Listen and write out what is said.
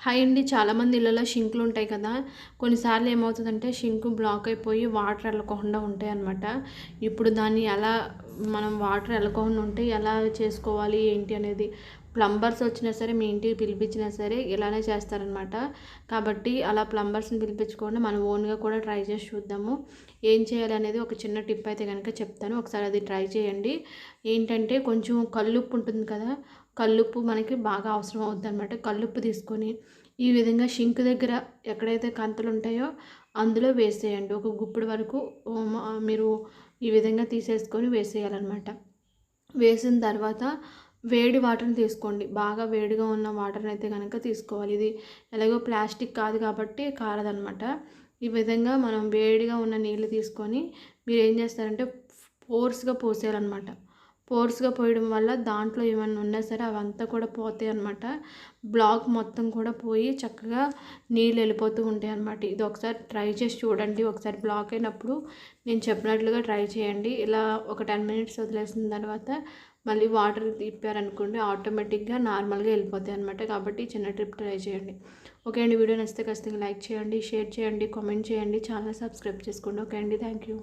Hi అండి. చాలామంది ఇళ్ళలో షింకులు ఉంటాయి కదా. కొన్నిసార్లు ఏమవుతుందంటే షింకు బ్లాక్ అయిపోయి వాటర్ వెళ్ళకుండా ఉంటాయి అన్నమాట ఇప్పుడు దాన్ని ఎలా మనం వాటర్ వెళ్ళకుండా ఉంటే ఎలా చేసుకోవాలి ఏంటి అనేది. ప్లంబర్స్ వచ్చినా సరే మీ ఇంటికి పిలిపించినా సరే ఇలానే చేస్తారనమాట. కాబట్టి అలా ప్లంబర్స్ని పిలిపించుకోండి మనం ఓన్గా కూడా ట్రై చేసి చూద్దాము. ఏం చేయాలి అనేది ఒక చిన్న టిప్ అయితే కనుక చెప్తాను. ఒకసారి అది ట్రై చేయండి. ఏంటంటే కొంచెం కల్లుప్పు ఉంటుంది కదా కల్లుప్పు మనకి బాగా అవసరం అవుతుంది అనమాట కల్లుప్పు తీసుకొని ఈ విధంగా షింక్ దగ్గర ఎక్కడైతే కంతలు ఉంటాయో అందులో వేసేయండి. ఒక గుప్పుడు వరకు మీరు ఈ విధంగా తీసేసుకొని వేసేయాలన్నమాట. వేసిన తర్వాత వేడి వాటర్ని తీసుకోండి. బాగా వేడిగా ఉన్న వాటర్ని అయితే కనుక తీసుకోవాలి. ఇది ఎలాగో ప్లాస్టిక్ కాదు కాబట్టి కారదనమాట ఈ విధంగా మనం వేడిగా ఉన్న నీళ్ళు తీసుకొని మీరు ఏం చేస్తారంటే ఫోర్స్గా పోసేయాలన్నమాట. ఫోర్స్గా పోయడం వల్ల దాంట్లో ఏమైనా ఉన్నా సరే అవంతా కూడా పోతాయి అనమాట బ్లాక్ మొత్తం కూడా పోయి చక్కగా నీళ్ళు వెళ్ళిపోతూ ఉంటాయి అనమాట ఇది ఒకసారి ట్రై చేసి చూడండి. ఒకసారి బ్లాక్ అయినప్పుడు నేను చెప్పినట్లుగా ట్రై చేయండి. ఇలా ఒక టెన్ మినిట్స్ వదిలేసిన తర్వాత మళ్ళీ వాటర్ తిప్పారనుకోండి ఆటోమేటిక్గా నార్మల్గా వెళ్ళిపోతాయి అనమాట కాబట్టి చిన్న ట్రిప్ ట్రై చేయండి. ఓకే అండి. వీడియో నచ్చితే ఖచ్చితంగా లైక్ చేయండి షేర్ చేయండి కామెంట్ చేయండి. ఛానల్ సబ్స్క్రైబ్ చేసుకోండి. ఓకే అండి. Thank you.